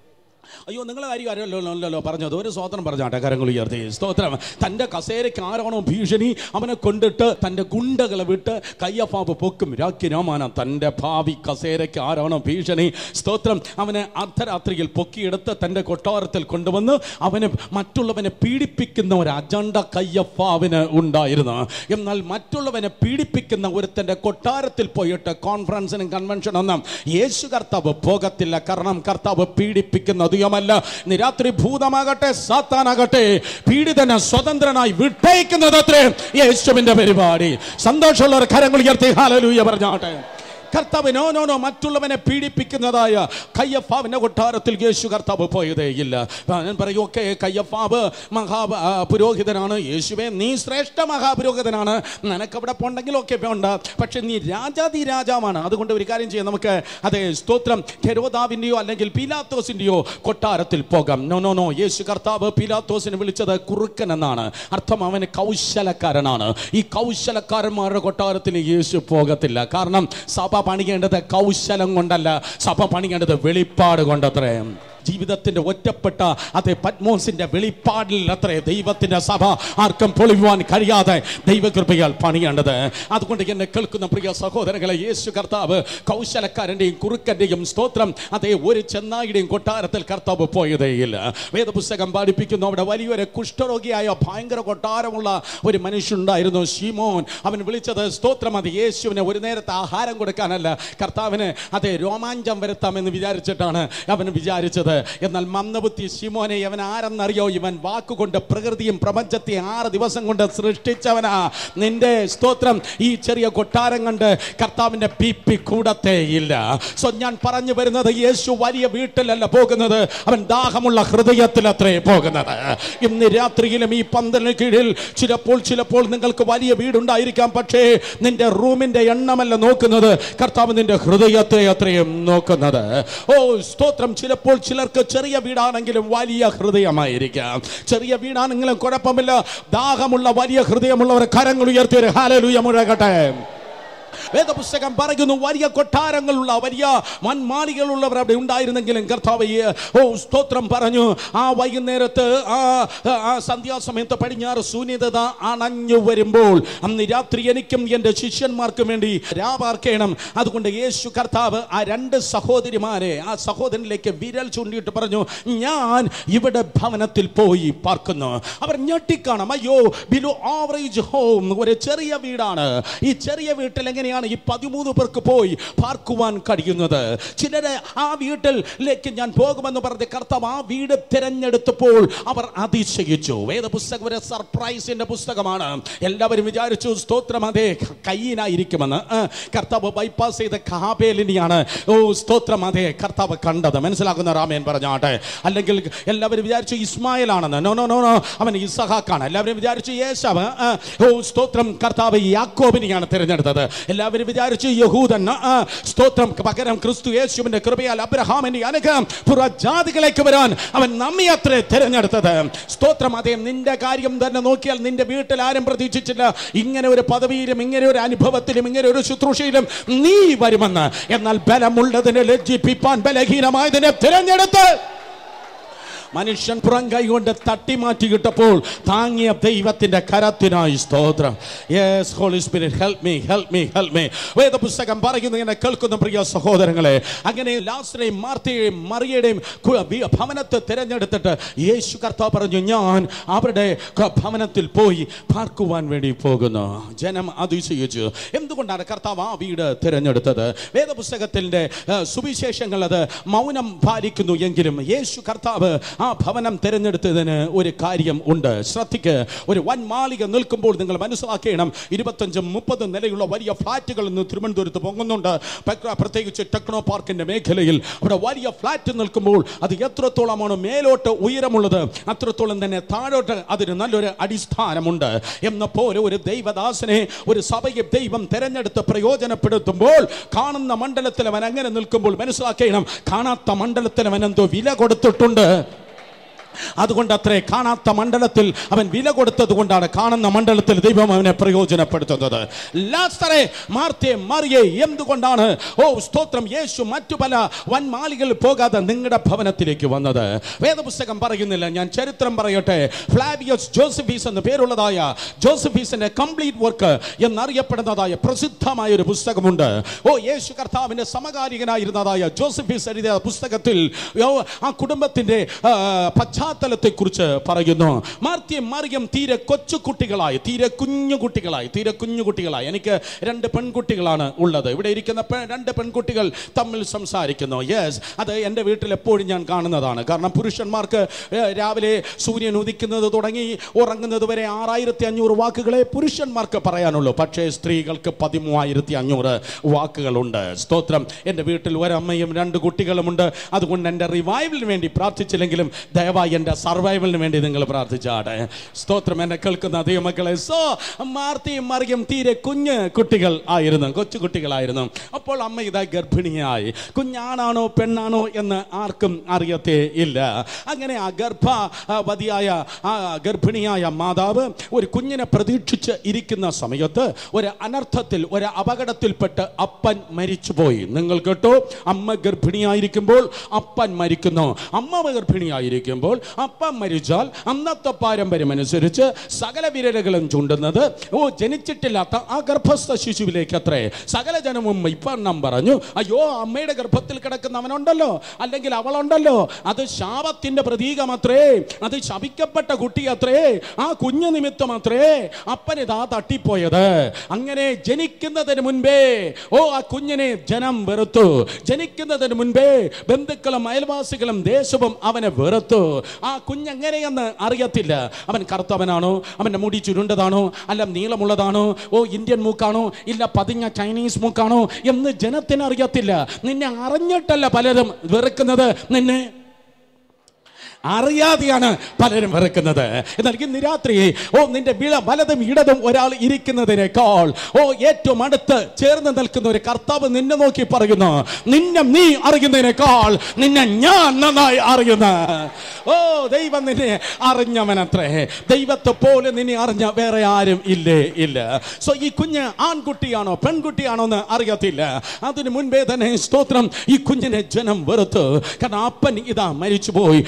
അയ്യോ നിങ്ങളെ കാര്യം അറിയല്ലോ പറഞ്ഞത്. ഒരു സ്തോത്രം പറഞ്ഞാട്ടെ കരങ്ങൾ ഉയർത്തി. സ്തോത്രം. തന്റെ കസേരയ്ക്ക് ആരാണോ ഭീഷണി അവനെ കൊണ്ടിട്ട് തന്റെ ഗുണ്ടകളെ വിട്ട് കയ്യപ്പാപ്പ് പൊക്കും. രാഖി രാമാന തന്റെ ഭാവി കസേരയ്ക്ക് ആരാണോ ഭീഷണി? സ്തോത്രം. അവനെ അർദ്ധരാത്രിയിൽ പൊക്കിയെടുത്ത് തന്റെ കൊട്ടാരത്തിൽ കൊണ്ടുവന്ന് അവനെ മറ്റുള്ളവനെ പീഡിപ്പിക്കുന്ന ഒരു അജണ്ട കയ്യപ്പാവിന് ഉണ്ടായിരുന്നു. എന്നാൽ മറ്റുള്ളവനെ പീഡിപ്പിക്കുന്ന ഒരുത്തന്റെ കൊട്ടാരത്തിൽ പോയിട്ട് കോൺഫറൻസിനും കൺവെൻഷനൊന്നും യേശു കർത്താവ് പോകത്തില്ല. കാരണം കർത്താവ് പീഡിപ്പിക്കുന്ന അധികമല്ല നിരാത്രി രാത്രി ഭൂതമാകട്ടെ സാത്താനാകട്ടെ പീഡിതനെ സ്വതന്ത്രനായി വിട്ടയക്കുന്നത് അത്രേ യേശുവിന്റെ പരിപാടി. സന്തോഷമുള്ളവർ കരങ്ങൾ ഉയർത്തി ഹാലലൂയ പറഞ്ഞാട്ടെ കർത്താവ് നോ നോ നോ മറ്റുള്ളവനെ പീഡിപ്പിക്കുന്നതായ കയ്യപ്പാവിന്റെ കൊട്ടാരത്തിൽ യേശു കർത്താവ് പോയതേയില്ല. ഞാൻ പറയും ഓക്കെ കയ്യഫാവ് മഹാ പുരോഹിതനാണ്. യേശുവെ നീ ശ്രേഷ്ഠ മഹാപുരോഹിതനാണ്. നിനക്ക് അവിടെ പോണ്ടെങ്കിൽ ഒക്കെ പോണ്ട പക്ഷെ നീ രാജാതി രാജാവാണ്. അതുകൊണ്ട് ഒരു കാര്യം ചെയ്യാം. നമുക്ക് അതെ സ്തോത്രം. ഹെരോദാവിന്റെയോ അല്ലെങ്കിൽ പീലാത്തോസിന്റെയോ കൊട്ടാരത്തിൽ പോകാം. നോ നോ നോ യേശു കർത്താവ് പീലാത്തോസിനെ വിളിച്ചത് കുറുക്കൻ എന്നാണ്. അർത്ഥം അവന് കൗശലക്കാരനാണ്. ഈ കൗശലക്കാരന്മാരുടെ കൊട്ടാരത്തിൽ യേശു പോകത്തില്ല. കാരണം സഭ പണിയേണ്ടത് കൗശലം കൊണ്ടല്ല. സഭ പണിയേണ്ടത് വെളിപ്പാട് കൊണ്ടത്രേ. ജീവിതത്തിന്റെ ഒറ്റപ്പെട്ട അതേ പത്മോസിന്റെ വെളിപ്പാടിൽ അത്രേ ദൈവത്തിന്റെ സഭ ആർക്കും പൊളിവാൻ കഴിയാതെ ദൈവകൃപയാൽ പണിയേണ്ടത്. അതുകൊണ്ട് എന്നെ കേൾക്കുന്ന പ്രിയ സഹോദരങ്ങളെ യേശു കർത്താവ് കൗശലക്കാരന്റെയും കുറുക്കന്റെയും സ്തോത്രം അതേ ഒരു ചെന്നായിയുടെയും കൊട്ടാരത്തിൽ കർത്താവ് പോയതേയില്ല വേദപുസ്തകം പഠിപ്പിക്കുന്നു അവിടെ വലിയൊരു കുഷ്ഠരോഗിയായ ഭയങ്കര കൊട്ടാരമുള്ള ഒരു മനുഷ്യനുണ്ടായിരുന്നു ഷീമോൻ അവൻ വിളിച്ചത് സ്തോത്രം അത് യേശുവിന് ഒരു നേരത്തെ ആഹാരം കൊടുക്കാനല്ല. കർത്താവിന് അതേ രോമാഞ്ചം വരുത്താമെന്ന് വിചാരിച്ചിട്ടാണ് അവൻ വിചാരിച്ചത്. എന്നാൽ മന്ദബുദ്ധി ശിമോനെ അവൻ ആരെന്നറിയോ? ഇവൻ വാക്കുകൊണ്ട് പ്രകൃതിയും പ്രപഞ്ചത്തെ ആറ് ദിവസം കൊണ്ട് സൃഷ്ടിച്ചവനാ. നിന്റെ സ്തോത്രം ഈ ചെറിയ കൊട്ടാരം കണ്ട് കർത്താവിന്റെ പി പി സോ ഞാൻ പറഞ്ഞു വരുന്നത് യേശു വലിയ വീട്ടിലല്ല പോകുന്നത്. അവൻ ദാഹമുള്ള ഹൃദയത്തിലത്രേ പോകുന്നത്. ഇന്ന് രാത്രിയിലും ഈ പന്തലിന് കീഴിൽ ചിലപ്പോൾ ചിലപ്പോൾ നിങ്ങൾക്ക് വലിയ വീടുണ്ടായിരിക്കാം. പക്ഷേ നിന്റെ റൂമിന്റെ എണ്ണമല്ല നോക്കുന്നത്. കർത്താവ് നിന്റെ ഹൃദയത്തെ അത്രയും നോക്കുന്നത്. ഓ സ്തോത്രം ചിലപ്പോൾ ചിലർക്ക് ചെറിയ വീടാണെങ്കിലും വലിയ ഹൃദയമായിരിക്കാം. ചെറിയ വീടാണെങ്കിലും കുഴപ്പമില്ല. ദാഹമുള്ള വലിയ ഹൃദയമുള്ളവർ കരങ്ങൾ ഉയർത്തി ഒരു ഹാലലുയ മുഴകട്ടെ. വേദപുസ്തകം പറയുന്നു വലിയ കൊട്ടാരങ്ങളുള്ള വലിയ വൻമാലികളുള്ളവർ അവിടെ ഉണ്ടായിരുന്നെങ്കിലും കർത്താവയ്യ ഓ സ്തോത്രം പറഞ്ഞു. ആ വൈകുന്നേരത്ത് ആ സന്ധ്യാസമയത്ത് പടിഞ്ഞാറ് ശൂന്യത അണഞ്ഞു വരുമ്പോൾ അന്ന് രാത്രി എനിക്കും എന്റെ ശിഷ്യന്മാർക്കും വേണ്ടി രാപാർക്കണം അതുകൊണ്ട് യേശു കർത്താവ് ആ രണ്ട് സഹോദരിമാരെ ആ സഹോദരനിലേക്ക് വിരൽ ചൂണ്ടിയിട്ട് പറഞ്ഞു ഞാൻ ഇവിടെ ഭവനത്തിൽ പോയി പാർക്കുന്നു. അവർ ഞെട്ടിക്കാണം അയ്യോ ബിലോ ആവറേജ് ഹോം ഒരു ചെറിയ വീടാണ്. ഈ ചെറിയ വീട്ടിൽ എങ്ങനെയാണ് ഈ പതിമൂന്ന് പേർക്ക് പോയി പാർക്കുവാൻ കഴിയുന്നത്? ചിലരെ ആ വീട്ടിലേക്ക് ഞാൻ പോകുമെന്ന് പറഞ്ഞ് കർത്താവ് ആ വീട് തിരഞ്ഞെടുത്തപ്പോൾ അവർ അതിശയിച്ചു. വേദപുസ്തകം ഒരു സർപ്രൈസിന്റെ പുസ്തകമാണ്. എല്ലാവരും വിചാരിച്ചു സ്തോത്രം അതേ കയ്യിനായിരിക്കുമെന്ന് കർത്താവ് ബൈപ്പാസ് ചെയ്ത കാബേലിനെയാണ്. ഓ സ്തോത്രം അതേ കർത്താവ് കണ്ടത്. മനസ്സിലാക്കുന്ന രാമേൻ പറഞ്ഞാട്ടെ. അല്ലെങ്കിൽ എല്ലാവരും വിചാരിച്ചു ഇസ്മായിലാണെന്ന്. നോ നോ നോ നോ അവൻ ഇസഹാക്കാണ്. എല്ലാവരും വിചാരിച്ചു യേശവ്. ഓ സ്തോത്രം കർത്താവ് യാക്കോബിനെയാണ് തിരഞ്ഞെടുത്തത്. എല്ലാവരും വിചാരിച്ചു യഹൂദൻ സ്തോത്രം പകരം ക്രിസ്തു യേശുവിന്റെ കൃപയാൽ അബ്രഹാമിന്റെ അനുഗ്രഹം പുറജാതികളേക്ക് വരാൻ അവൻ നമ്മെ അത്രേ തിരഞ്ഞെടുത്തത്. സ്തോത്രം അതേ നിന്റെ കാര്യം തന്നെ നോക്കിയാൽ നിന്റെ വീട്ടിൽ ആരും പ്രതീക്ഷിച്ചില്ല. ഇങ്ങനെ ഒരു പദവിയിലും ഇങ്ങനെ ഒരു അനുഭവത്തിലും ഇങ്ങനെ ഒരു ശുശ്രൂഷയിലും നീ വരുമെന്ന്. എന്നാൽ ബലമുള്ളതിനെ ലജ്ജിപ്പിപ്പാൻ ബലഹീനമായതിനെ തിരഞ്ഞെടുത്ത്. മനുഷ്യൻ പുറം കൈകൊണ്ട് തട്ടി മാറ്റി കിട്ടപ്പോൾ താങ്ങിയ ദൈവത്തിന്റെ കരത്തിനായി സ്തോത്രം. Yes holy spirit help me help me help me വേദപുസ്തകം പറയുന്നു ഇങ്ങനെ കേൾക്കുന്ന പ്രിയ സഹോദരങ്ങളെ. അങ്ങനെ ലാസ്റ്റിനെയും മാർത്തയുടെയും മറിയയുടെയും ഭവനത്തെ തിരഞ്ഞെടുത്തിട്ട് യേശു കർത്താവ് പറഞ്ഞു ഞാൻ അവരുടെ ഭവനത്തിൽ പോയി പാർക്കുവാൻ വേണ്ടി പോകുന്നു. ജനം അതിശയിച്ചു. എന്തുകൊണ്ടാണ് കർത്താവ് ആ വീട് തിരഞ്ഞെടുത്തത്? വേദപുസ്തകത്തിന്റെ സുവിശേഷങ്ങൾ അത് മൗനം പാലിക്കുന്നു എങ്കിലും യേശു കർത്താവ് ആ ഭവനം തിരഞ്ഞെടുത്തതിന് ഒരു കാര്യം ഉണ്ട്. ശ്രദ്ധിക്ക്. ഒരു വൻ മാളിക നിൽക്കുമ്പോൾ നിങ്ങൾ മനസ്സിലാക്കണം. ഇരുപത്തഞ്ചും മുപ്പതും നിലയുള്ള വലിയ ഫ്ലാറ്റുകൾ ഇന്ന് തിരുവനന്തപുരത്ത് പൊങ്ങുന്നുണ്ട്. പ്ര- പ്രത്യേകിച്ച് ടെക്നോ പാർക്കിന്റെ മേഖലയിൽ. അവിടെ വലിയ ഫ്ലാറ്റ് നിൽക്കുമ്പോൾ അത് എത്രത്തോളമാണ് മേലോട്ട് ഉയരമുള്ളത് അത്രത്തോളം തന്നെ താഴോട്ട് അതിന് നല്ലൊരു അടിസ്ഥാനമുണ്ട്. എന്ന പോലെ ഒരു ദൈവദാസനെ ഒരു സഭയെ ദൈവം തിരഞ്ഞെടുത്ത് പ്രയോജനപ്പെടുത്തുമ്പോൾ കാണുന്ന മണ്ഡലത്തിൽ അവൻ അങ്ങനെ നിൽക്കുമ്പോൾ മനസ്സിലാക്കണം. കാണാത്ത മണ്ഡലത്തിൽ അവൻ എന്തോ വില കൊടുത്തിട്ടുണ്ട്. അതുകൊണ്ട് അത്രേ കാണാത്ത മണ്ഡലത്തിൽ അവൻ വില കൊടുത്തത് കൊണ്ടാണ് കാണുന്ന മണ്ഡലത്തിൽ ദൈവം അവനെ പ്രയോജനപ്പെടുത്തുന്നത്. ലാസ്തറെ മാർത്തെ എന്തുകൊണ്ടാണ്? ഓ സ്തോത്രം യേശു മറ്റു പല വൻമാലികളിൽ പോകാതെ നിങ്ങളുടെ ഭവനത്തിലേക്ക് വന്നത്. വേദപുസ്തകം പറയുന്നില്ല ഞാൻ ചരിത്രം പറയട്ടെ. ഫ്ലാവിയസ് ജോസഫീസ് എന്ന പേരുള്ളതായ ജോസഫീസിന്റെ കംപ്ലീറ്റ് വർക്ക് എന്നറിയപ്പെടുന്നതായ പ്രസിദ്ധമായ ഒരു പുസ്തകമുണ്ട്. ഓ യേശു കർത്താവിന്റെ സമകാലികനായിരുന്നതായ ജോസഫീസ് എഴുതിയ പുസ്തകത്തിൽ ആ കുടുംബത്തിന്റെ പച്ച പശ്ചാത്തലത്തെക്കുറിച്ച് പറയുന്നു. മാർത്തിയും മറിയം തീരെ കൊച്ചു കുട്ടികളായി തീരെ കുഞ്ഞു കുട്ടികളായി തീരെ കുഞ്ഞു കുട്ടികളായി. എനിക്ക് രണ്ട് പെൺകുട്ടികളാണ് ഉള്ളത്. ഇവിടെ ഇരിക്കുന്ന രണ്ട് പെൺകുട്ടികൾ തമ്മിൽ സംസാരിക്കുന്നു. യെസ് അത് എന്റെ വീട്ടിൽ എപ്പോഴും ഞാൻ കാണുന്നതാണ്. കാരണം പുരുഷന്മാർക്ക് രാവിലെ സൂര്യൻ ഉദിക്കുന്നത് തുടങ്ങി ഉറങ്ങുന്നത് വരെ ആറായിരത്തി അഞ്ഞൂറ് വാക്കുകളെ പുരുഷന്മാർക്ക് പറയാനുള്ളൂ. പക്ഷേ സ്ത്രീകൾക്ക് പതിമൂവായിരത്തി അഞ്ഞൂറ് വാക്കുകളുണ്ട്. സ്തോത്രം. എന്റെ വീട്ടിൽ ഒരമ്മയും രണ്ട് കുട്ടികളുമുണ്ട്. അതുകൊണ്ട് എന്റെ റിവൈവലിന് വേണ്ടി പ്രാർത്ഥിച്ചില്ലെങ്കിലും ദയവായി എന്റെ സർവൈവലിന് വേണ്ടി നിങ്ങൾ പ്രാർത്ഥിച്ചാടെ സ്തോത്രം എന്നെ കേൾക്കുന്ന ദൈവമക്കളെ. സോ മാർത്തിയും മറിയും തീരെ കുഞ്ഞ് കുട്ടികൾ ആയിരുന്നു കൊച്ചു കുട്ടികളായിരുന്നു. അപ്പോൾ അമ്മ ഇതാ ഗർഭിണിയായി. കുഞ്ഞാണാണോ പെണ്ണാണോ എന്ന് ആർക്കും അറിയത്തേ ഇല്ല. അങ്ങനെ ആ ഗർഭവതിയായ ആ ഗർഭിണിയായ മാതാവ് ഒരു കുഞ്ഞിനെ പ്രതീക്ഷിച്ച് ഇരിക്കുന്ന സമയത്ത് ഒരു അനർത്ഥത്തിൽ ഒരു അപകടത്തിൽപ്പെട്ട് അപ്പൻ മരിച്ചുപോയി. നിങ്ങൾ കേട്ടോ? അമ്മ ഗർഭിണിയായിരിക്കുമ്പോൾ അപ്പൻ മരിക്കുന്നു. അമ്മ ഗർഭിണിയായിരിക്കുമ്പോൾ അപ്പൻ മരിച്ചാൽ അന്നത്തെ പാരമ്പര്യം അനുസരിച്ച് സകല വിരലുകളും ചൂണ്ടുന്നത് ഓ ജനിച്ചിട്ടില്ലാത്ത ആ ഗർഭസ്ഥ ശിശുവിലേക്ക് അത്രേ സകല ജനവും ഇപ്പം പറഞ്ഞു അയ്യോ അമ്മയുടെ ഗർഭത്തിൽ കിടക്കുന്നവനുണ്ടല്ലോ അല്ലെങ്കിൽ അവളുണ്ടല്ലോ അത് ശാപത്തിന്റെ പ്രതീകമത്രേ അത് ശപിക്കപ്പെട്ട കുട്ടി അത്രേ ആ കുഞ്ഞു നിമിത്തം അത്രേ അപ്പനിതാ തട്ടിപ്പോയത്. അങ്ങനെ ജനിക്കുന്നതിന് മുൻപേ ഓ ആ കുഞ്ഞിനെ ജനം വെറുത്തു. ജനിക്കുന്നതിന് മുൻപേ ബന്ധുക്കളും അയൽവാസികളും ദേശവും അവനെ വെറുത്തു. ആ കുഞ്ഞെങ്ങനെയെന്ന് അറിയത്തില്ല. അവൻ കറുത്തവനാണോ? അവന്റെ മുടി ചുരുണ്ടതാണോ? അല്ല നീളമുള്ളതാണോ? ഓ ഇന്ത്യൻ മൂക്കാണോ? ഇല്ല പതിഞ്ഞ ചൈനീസ് മൂക്കാണോ? എന്ന് ജനത്തിന് അറിയത്തില്ല നിന്നെ അറിഞ്ഞിട്ടല്ല പലരും വെറുക്കുന്നത്. നിന്നെ അറിയാതെയാണ് പലരും വെറുക്കുന്നത്. എന്നാൽ ഇന്ന് രാത്രി ഓ നിന്റെ വിള വലതും ഇടതും ഒരാൾ ഇരിക്കുന്നതിനേക്കാൾ ഓ ഏറ്റവും അടുത്ത് ചേർന്ന് നിൽക്കുന്ന ഒരു കർത്താവ് നിന്നെ നോക്കി പറയുന്നു. നിന്നെ നീ അറിയുന്നതിനേക്കാൾ നിന്നെ ഞാൻ നന്നായി അറിയുന്ന. ഓ ദൈവം നിന്നെ അറിഞ്ഞവനത്രേ. ദൈവത്തെ പോലെ നിന്നെ അറിഞ്ഞ വേറെ ആരും ഇല്ലേ? ഇല്ല. സോ ഈ കുഞ്ഞ് ആൺകുട്ടിയാണോ പെൺകുട്ടിയാണോ എന്ന് അറിയത്തില്ല. അതിനു മുൻപേ തന്നെ സ്തോത്രം ഈ കുഞ്ഞിനെ ജനം വെറുത്ത്. കാരണം അപ്പൻ ഇതാ മരിച്ചുപോയി.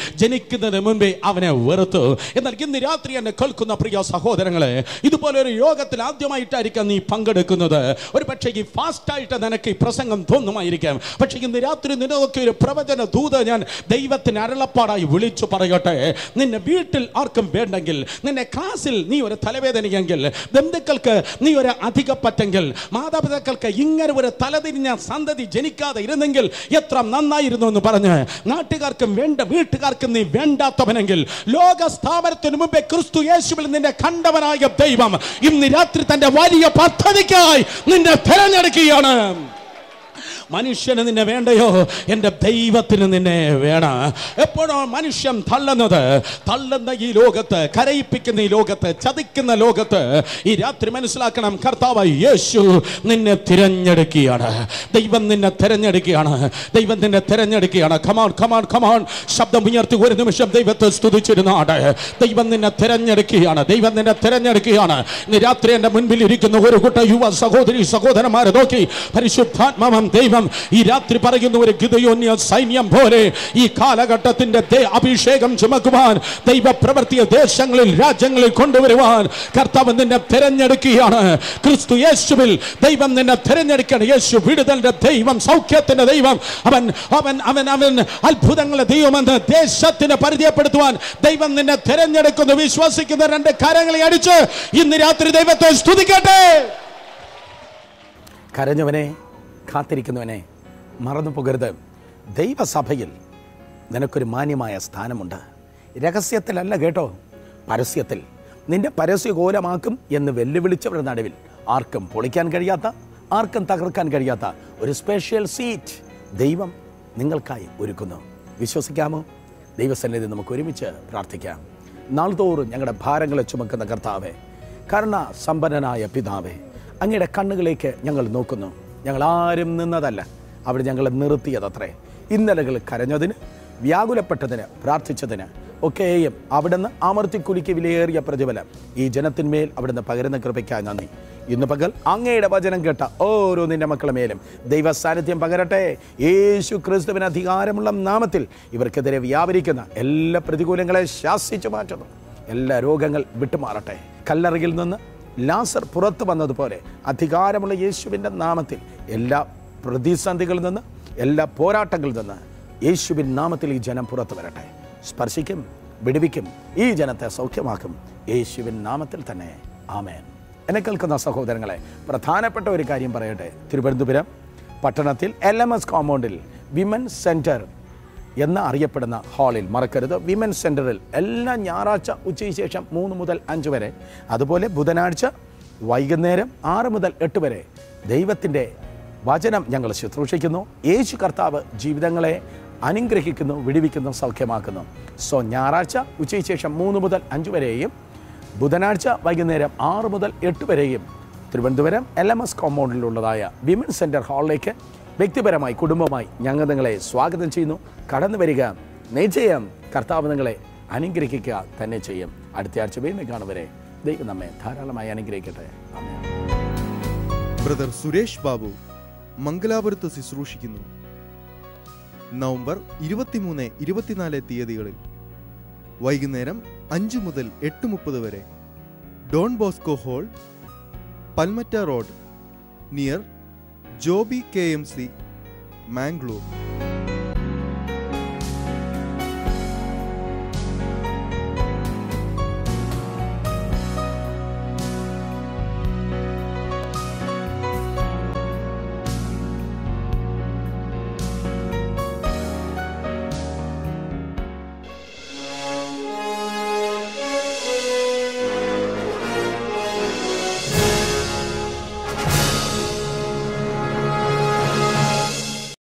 ജനിക്കുന്നതിന് മുൻപേ അവനെ വെറുത്തു. എന്നാൽ ഇന്ന് രാത്രി എന്നെ കേൾക്കുന്ന പ്രിയ സഹോദരങ്ങളെ ഇതുപോലെ ഒരു യോഗത്തിൽ ആദ്യമായിട്ടായിരിക്കാം നീ പങ്കെടുക്കുന്നത്. ഒരു പക്ഷേ ഈ ഫാസ്റ്റായിട്ട് നിനക്ക് ഈ പ്രസംഗം തോന്നുമായിരിക്കാം. പക്ഷേ ഇന്ന് രാത്രി നിനക്ക് ഒരു പ്രവചന ദൂത ഞാൻ ദൈവത്തിന് അരളപ്പാടായി വിളിച്ചു പറയട്ടെ. നിന്നെ വീട്ടിൽ ആർക്കും വേണ്ടെങ്കിൽ നിന്നെ ക്ലാസ്സിൽ നീ ഒരു തലവേദനയെങ്കിൽ ബന്ധുക്കൾക്ക് നീ ഒരു അധികപ്പറ്റെങ്കിൽ മാതാപിതാക്കൾക്ക് ഇങ്ങനെ ഒരു തലതിരിഞ്ഞ സന്തതി ജനിക്കാതെ ഇരുന്നെങ്കിൽ എത്ര നന്നായിരുന്നു എന്ന് പറഞ്ഞ് നാട്ടുകാർക്കും വേണ്ട വീട്ടുകാർക്കും നീ വേണ്ടാത്തവനെങ്കിൽ ലോക സ്ഥാപനത്തിന് മുമ്പേ ക്രിസ്തു യേശുവിൽ നിന്നെ കണ്ടവനായ ദൈവം ഇന്ന് രാത്രി തന്റെ വലിയ പദ്ധതിക്കായി നിന്നെ തിരഞ്ഞെടുക്കുകയാണ്. മനുഷ്യന് നിന്നെ വേണ്ടയോ? എന്റെ ദൈവത്തിന് നിന്നെ വേണം? എപ്പോഴോ മനുഷ്യൻ തള്ളുന്നത്? തള്ളുന്ന ഈ ലോകത്ത് കരയിപ്പിക്കുന്ന ഈ ലോകത്ത് ചതിക്കുന്ന ലോകത്ത് ഈ രാത്രി മനസ്സിലാക്കണം കർത്താവ് യേശു നിന്നെ തിരഞ്ഞെടുക്കുകയാണ്. ദൈവം നിന്നെ തിരഞ്ഞെടുക്കുകയാണ്. ദൈവം നിന്നെ തിരഞ്ഞെടുക്കുകയാണ്. കമാൺ കമാൺ കമാൺ ശബ്ദം ഉയർത്തി ഒരു നിമിഷം ദൈവത്തെ സ്തുതിച്ചിരുന്നാണ് ദൈവം നിന്നെ തിരഞ്ഞെടുക്കുകയാണ്. ദൈവം നിന്നെ തിരഞ്ഞെടുക്കുകയാണ്. ഇന്ന് രാത്രി എന്റെ മുൻപിൽ ഇരിക്കുന്ന ഒരു കൂട്ട യുവ സഹോദരി സഹോദരന്മാരെ നോക്കി. പരിശുദ്ധാത്മാവം ദൈവം ഈ രാത്രി പറയുന്ന ഒരു ഗിതയോന്യ സൈന്യം പോലെ ഈ കാലഘട്ടത്തിന്റെ അഭിഷേകം ചുമക്കുവാൻ ദൈവ പ്രവർത്തിയ ദേശങ്ങളിൽ രാജ്യങ്ങളിൽ കൊണ്ടുവരുവാൻ കർത്താവ് നിന്നെ തിരഞ്ഞെടുക്കുകയാണ്. ക്രിസ്തു യേശുവിൽ ദൈവം നിന്നെ തിരഞ്ഞെടുക്കുകയാണ്. യേശു വിടുതലിന്റെ ദൈവം സൗഖ്യത്തിന്റെ ദൈവം. അവൻ അവൻ അവൻ അവൻ അത്ഭുതങ്ങളെ ദൈവമെന്ന് ദേശത്തിന് പരിചയപ്പെടുത്തുവാൻ ദൈവം നിന്നെ തിരഞ്ഞെടുക്കുന്നു. വിശ്വസിക്കുന്ന രണ്ട് കരങ്ങളെ അടിച്ച് ഇന്ന് രാത്രി ദൈവത്തെ സ്തുതിക്കട്ടെ. കരഞ്ഞവനെ കാത്തിരിക്കുന്നവനെ മറന്നു പോകരുത്. ദൈവസഭയിൽ നിനക്കൊരു മാന്യമായ സ്ഥാനമുണ്ട്. രഹസ്യത്തിലല്ല കേട്ടോ. പരസ്യത്തിൽ. നിന്റെ പരസ്യകോലമാക്കും എന്ന് വെല്ലുവിളിച്ചവരുടെ നടുവിൽ ആർക്കും പൊളിക്കാൻ കഴിയാത്ത ആർക്കും തകർക്കാൻ കഴിയാത്ത ഒരു സ്പെഷ്യൽ സീറ്റ് ദൈവം നിങ്ങൾക്കായി ഒരുക്കുന്നു. വിശ്വസിക്കാമോ? ദൈവസന്നിധി നമുക്ക് ഒരുമിച്ച് പ്രാർത്ഥിക്കാം. നാൾതോറും ഞങ്ങളുടെ ഭാരങ്ങളെ ചുമക്കുന്ന കർത്താവെ കരുണ സമ്പന്നനായ പിതാവേ അങ്ങയുടെ കണ്ണുകളിലേക്ക് ഞങ്ങൾ നോക്കുന്നു. ഞങ്ങൾ ആരും നിന്നതല്ല. അവിടെ ഞങ്ങളെ നിർത്തിയതത്രേ ഇന്നലകൾ കരഞ്ഞതിന് വ്യാകുലപ്പെട്ടതിന് പ്രാർത്ഥിച്ചതിന് ഒക്കെയും അവിടുന്ന് അമർത്തിക്കുലിക്ക് വിലയേറിയ പ്രതിഫലം. ഈ ജനത്തിന്മേൽ അവിടുന്ന് പകരുന്ന കൃപയ്ക്കായി നന്ദി. ഇന്ന് പകൽ അങ്ങയുടെ വചനം കേട്ട ഓരോ നിന്റെ മക്കളെ മേലും ദൈവ സാന്നിധ്യം പകരട്ടെ. യേശു ക്രിസ്തുവിന് അധികാരമുള്ള നാമത്തിൽ ഇവർക്കെതിരെ വ്യാപരിക്കുന്ന എല്ലാ പ്രതികൂലങ്ങളെ ശാസിച്ചു മാറ്റുന്നു. എല്ലാ രോഗങ്ങൾ വിട്ടുമാറട്ടെ. കല്ലറയിൽ നിന്ന് ലാസർ പുറത്തു വന്നതുപോലെ അധികാരമുള്ള യേശുവിന്റെ നാമത്തിൽ എല്ലാ പ്രതിസന്ധികളിൽ നിന്ന് എല്ലാ പോരാട്ടങ്ങളിൽ നിന്ന് യേശുവിൻ നാമത്തിൽ ഈ ജനം പുറത്തു വരട്ടെ. സ്പർശിക്കും വിടുവിക്കും ഈ ജനത്തെ സൗഖ്യമാക്കും. യേശുവിൻ നാമത്തിൽ തന്നെ. ആമേൻ. എന്നെ കേൾക്കുന്ന സഹോദരങ്ങളെ പ്രധാനപ്പെട്ട ഒരു കാര്യം പറയട്ടെ. തിരുവനന്തപുരം പട്ടണത്തിൽ എൽ എം എസ് കോമ്പൗണ്ടിൽ വിമൻ സെന്റർ എന്ന് അറിയപ്പെടുന്ന ഹാളിൽ മറക്കരുത്. വിമൻ സെന്ററിൽ എല്ലാ ഞായറാഴ്ച ഉച്ചയ്ക്ക് ശേഷം മൂന്ന് മുതൽ അഞ്ച് വരെ. അതുപോലെ ബുധനാഴ്ച വൈകുന്നേരം ആറ് മുതൽ എട്ട് വരെ ദൈവത്തിന്റെ വചനം ഞങ്ങൾ ശുശ്രൂഷിക്കുന്നു. യേശു കർത്താവ് ജീവിതങ്ങളെ അനുഗ്രഹിക്കുന്നു വിടിവിക്കുന്നു സൗഖ്യമാക്കുന്നു. സോ ഞായറാഴ്ച ഉച്ചയ്ക്ക് ശേഷം മൂന്ന് മുതൽ അഞ്ച് വരെയും ബുധനാഴ്ച വൈകുന്നേരം ആറ് മുതൽ എട്ട് വരെയും തിരുവനന്തപുരം എൽ എം എസ് കോമ്പൗണ്ടിലുള്ളതായ വിമൻ സെന്റർ ഹാളിലേക്ക് വ്യക്തിപരമായി കുടുംബമായി ഞങ്ങൾ നിങ്ങളെ സ്വാഗതം ചെയ്യുന്നു. കടന്നു വരിക. നിശ്ചയം കർത്താവ് നിങ്ങളെ അനുഗ്രഹിക്കുക തന്നെ ചെയ്യും. അടുത്ത ആഴ്ച വീണ്ടും കാണുവരെ ദൈവം നമ്മെ ധാരാളമായി അനുഗ്രഹിക്കട്ടെ. ബ്രദർ സുരേഷ് ബാബു മംഗലാപുരത്ത് ശുശ്രൂഷിക്കുന്നു. നവംബർ ഇരുപത്തിമൂന്ന് ഇരുപത്തിനാല് തീയതികളിൽ വൈകുന്നേരം അഞ്ച് മുതൽ എട്ട് മുപ്പത് വരെ Don Bosco hall Balmatta road near Joby K M C Mangalore.